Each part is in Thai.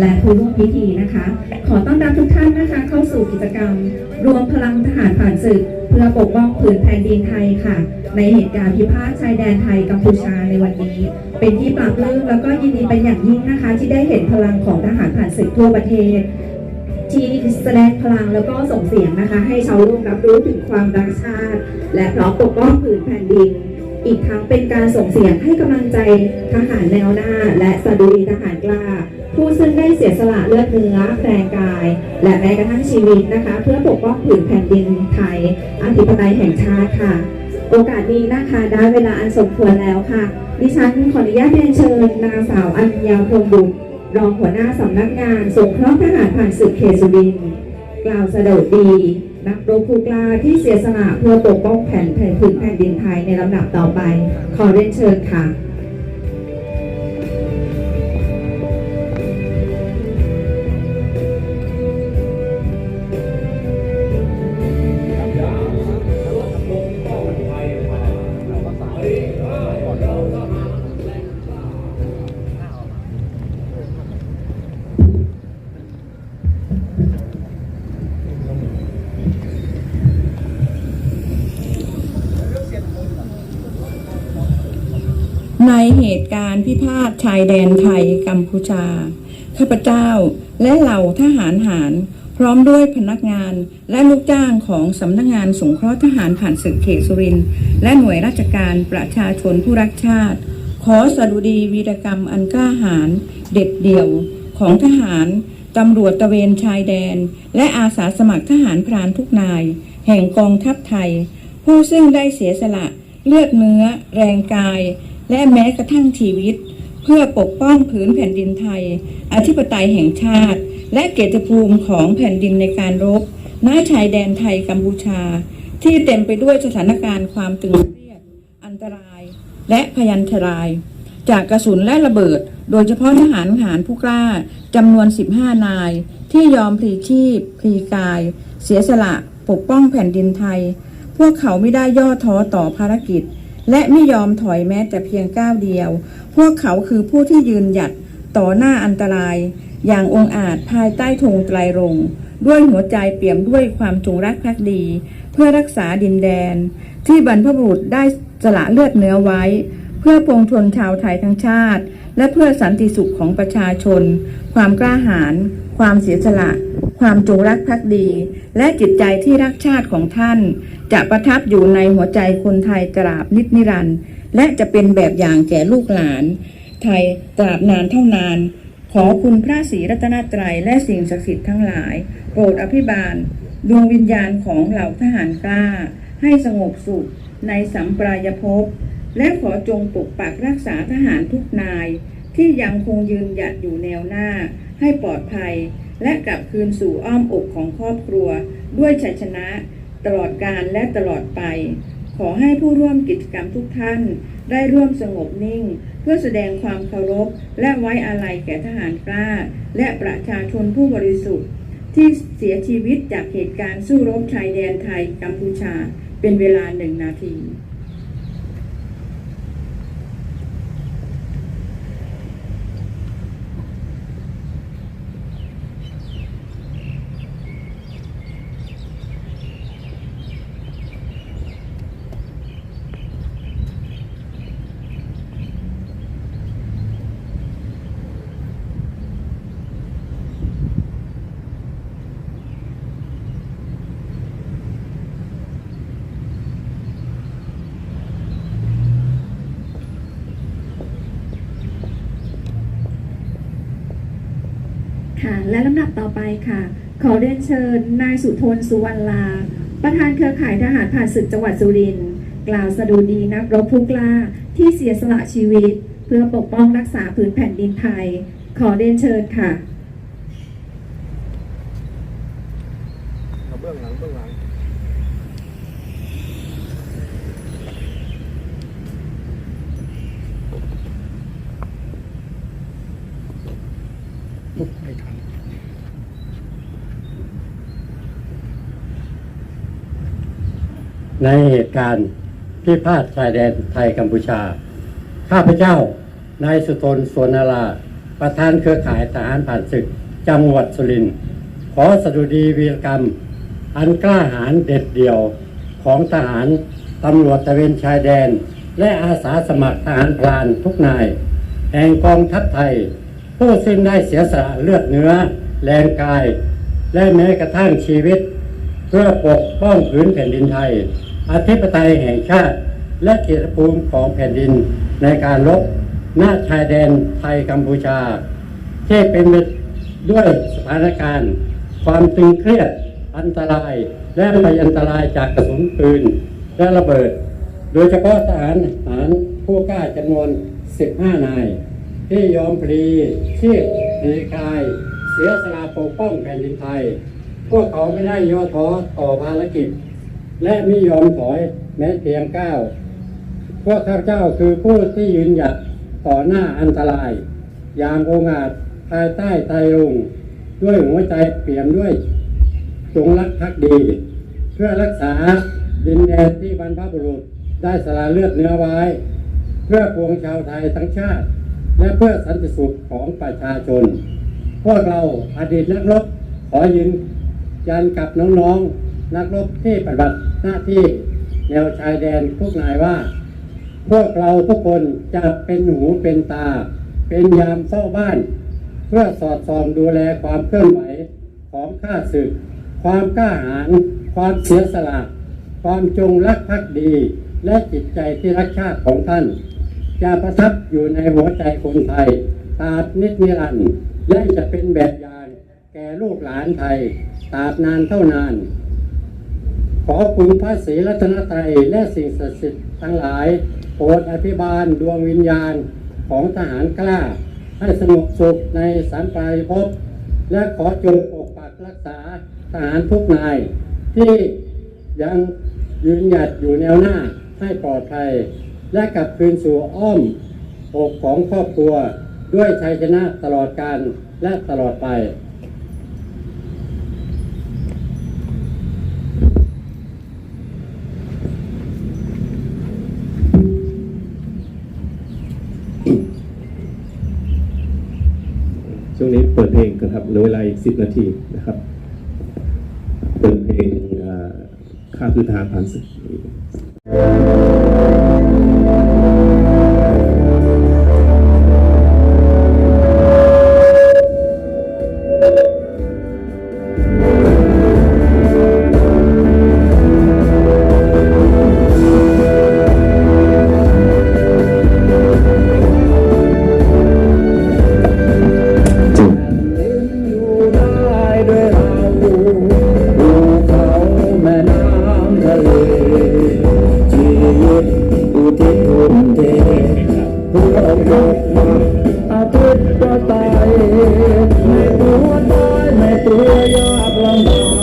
และผู้ร่วมพิธีนะคะ ขอต้อนรับทุกท่านนะคะ เข้าสู่กิจกรรม รวมพลังทหารผ่านศึก เพื่อปกป้องผืนแผ่นดินไทยค่ะ ในเหตุการณ์พิพาทชายแดนไทยกัมพูชาในวันนี้ เป็นที่ปราบลื้มแล้วก็ยินดีเป็นอย่างยิ่งนะคะ ที่ได้เห็นพลังของทหารผ่านศึกทั่วประเทศ ที่แสดงพลังแล้วก็ส่งเสียงนะคะ ให้ชาวโลกรับรู้ถึงความรักชาติ และพร้อมปกป้องผืนแผ่นดินอีกทั้งเป็นการส่งเสียงให้กำลังใจทหารแนวหน้า และสดุรีทหารกล้า ผู้ซึ่งได้เสียสละเลือดเนื้อแรงกาย และแม้กระทั่งชีวิตนะคะ เพื่อปกป้องผืนแผ่นดินไทยอธิปไตยแห่งชาติค่ะ โอกาสนี้นะคะได้เวลาอันสมควรแล้วค่ะ ดิฉันขออนุญาตเรียนเชิญนางสาวอัญญาพรบุตรรองหัวหน้าสำนักงานสงเคราะห์ทหารผ่านศึกเขตสุรินทร์กล่าวสะดุดี นักรบผู้กล้าที่เสียสละเพื่อปกป้องแผ่นแผ่นผืนแผ่นดินไทยในลำดับต่อไป ขอเรียนเชิญค่ะ การพิพาทชายแดนไทยกัมพูชา ข้าพเจ้าและเหล่าทหารหาร พร้อมด้วยพนักงานและลูกจ้างของสำนักงานสงเคราะห์ทหารผ่านศึกเขตสุรินทร์และหน่วยราชการประชาชนผู้รักชาติ ขอสดุดีวีรกรรมอันกล้าหาญเด็ดเดี่ยวของทหารตำรวจตระเวนชายแดน และอาสาสมัครทหารพรานทุกนาย แห่งกองทัพไทย ผู้ซึ่งได้เสียสละเลือดเนื้อ แรงกาย และแม้กระทั่งชีวิต เพื่อปกป้องผืนแผ่นดินไทย อธิปไตยแห่งชาติ และเกียรติภูมิของแผ่นดินในการรบณชายแดนไทยกัมพูชา ที่เต็มไปด้วยสถานการณ์ความตึงเครียด อันตราย และพยันตราย จากกระสุนและระเบิด โดยเฉพาะทหารหารผู้กล้าจำนวน 15 นาย ที่ยอมพลีชีพพลีกาย เสียสละปกป้องแผ่นดินไทย พวกเขาไม่ได้ย่อท้อต่อภารกิจ และไม่ยอมถอยแม้แต่เพียงก้าวเดียว พวกเขาคือผู้ที่ยืนหยัดต่อหน้าอันตราย อย่างองอาจภายใต้ธงไตรรงค์ด้วยหัวใจเปี่ยมด้วยความจงรักภักดี เพื่อรักษาดินแดน ที่บรรพบุรุษได้สละเลือดเนื้อไว้ เพื่อปวงชนชาวไทยทั้งชาติ และเพื่อสันติสุขของประชาชน ความกล้าหาญความเสียสละ ความจงรักภักดี และจิตใจที่รักชาติของท่าน จะประทับอยู่ในหัวใจคนไทยตราบนิจนิรันดร์และจะเป็นแบบอย่างแก่ลูกหลาน ไทยตราบนานเท่านาน ขอคุณพระศรีรัตนตรัยและสิ่งศักดิ์สิทธิ์ทั้งหลาย โปรดอภิบาล ดวงวิญญาณของเหล่าทหารกล้า ให้สงบสุขในสัมปรายภพ และขอจงปกปักรักษาทหารทุกนาย ที่ยังคงยืนหยัดอยู่แนวหน้าให้ปลอดภัย และกลับคืนสู่อ้อมอกของครอบครัว ด้วยชัยชนะตลอดการและตลอดไป ขอให้ผู้ร่วมกิจกรรมทุกท่าน ได้ร่วมสงบนิ่ง เพื่อแสดงความเคารพ และไว้อาลัยแก่ทหารกล้า และประชาชนผู้บริสุทธิ์ ที่เสียชีวิตจากเหตุการณ์สู้รบชายแดนไทยกัมพูชา เป็นเวลาหนึ่งนาที ค่ะ และลำดับต่อไปค่ะ ขอเรียนเชิญ นายสุทนสุวรรณลา ประธานเครือข่ายทหารผ่านศึกจังหวัดสุรินทร์กล่าวสดุดีนักรบผู้กล้าที่เสียสละชีวิต เพื่อปกป้องรักษาผืนแผ่นดินไทย ขอเรียนเชิญค่ะ เอาเบื้องหลังเบื้องหลัง ปุ๊บไม่ทัน ในเหตุการณ์พิพาทชายแดนไทยกัมพูชา ข้าพเจ้านายสุทนสวนารา ประธานเครือข่ายทหารผ่านศึก จังหวัดสุรินทร์ขอสดุดีวีรกรรม อันกล้าหาญเด็ดเดี่ยวของทหารตำรวจตะเวนชายแดน และอาสาสมัครทหารพรานทุกนาย แห่งกองทัพไทย ผู้ซึ่งได้เสียสละเลือดเนื้อ แรงกาย และแม้กระทั่งชีวิต เพื่อปกป้องพื้นแผ่นดินไทย อธิปไตยแห่งชาติ และเกียรติภูมิของแผ่นดินในการรบหน้าชายแดนไทยกัมพูชา ที่เป็นด้วยสถานการณ์ ความตึงเครียดอันตราย และภัยอันตรายจากกระสุนปืน และระเบิด โดยเฉพาะทหารหารผู้กล้าจำนวน 15 นาย ที่ยอมพลีชีพพลีกาย เสียสละปกป้องแผ่นดินไทย พวกเขาไม่ได้ย่อท้อต่อภารกิจ และไม่ยอมถอยแม้เพียงก้าวพวกข้าเจ้าคือผู้ที่ยืนหยัดต่อหน้าอันตราย อย่างองอาจภายใต้ไตรรงค์ด้วยหัวใจเปี่ยมด้วยจงรักภักดี เพื่อรักษาดินแดนที่บรรพบุรุษได้สละเลือดเนื้อไว้ เพื่อปวงชาวไทยทั้งชาติ และเพื่อสันติสุขของประชาชน พวกเราอดีตนักรบขอยืนยันกับน้องๆ นักรบที่ปฏิบัติหน้าที่แนวชายแดนทุกนายว่า พวกเราทุกคนจะเป็นหูเป็นตา เป็นยามเฝ้าบ้าน เพื่อสอดส่องดูแลความเคลื่อนไหวของข้าศึก ความกล้าหาญความเสียสละ ความจงรักภักดี และจิตใจที่รักชาติของท่าน จะประทับอยู่ในหัวใจคนไทยตราบนิดนิรันดร์และจะเป็นแบบอย่างแก่ลูกหลานไทยตราบนานเท่านาน ขอคุณพระศรีรัตนตรัยและสิ่งศักดิ์สิทธิ์ทั้งหลายโปรดอภิบาลดวงวิญญาณของทหารกล้า ให้สงบสุขในสันปลายภพและขอจงปกปักรักษาทหารทุกนาย ที่ยังยืนหยัดอยู่แนวหน้าให้ปลอดภัย และกลับคืนสู่อ้อมอกของครอบครัวด้วยชัยชนะตลอดการและตลอดไป ช่วงนี้เปิดเพลงกันครับเหลือเวลาอีกสิบนาทีนะครับ เปิดเพลงข้าคือทางผ่านศึก อาทิตย์ก็ตายไม่ตัวตายไม่ตัวยากลำบา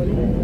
everybody.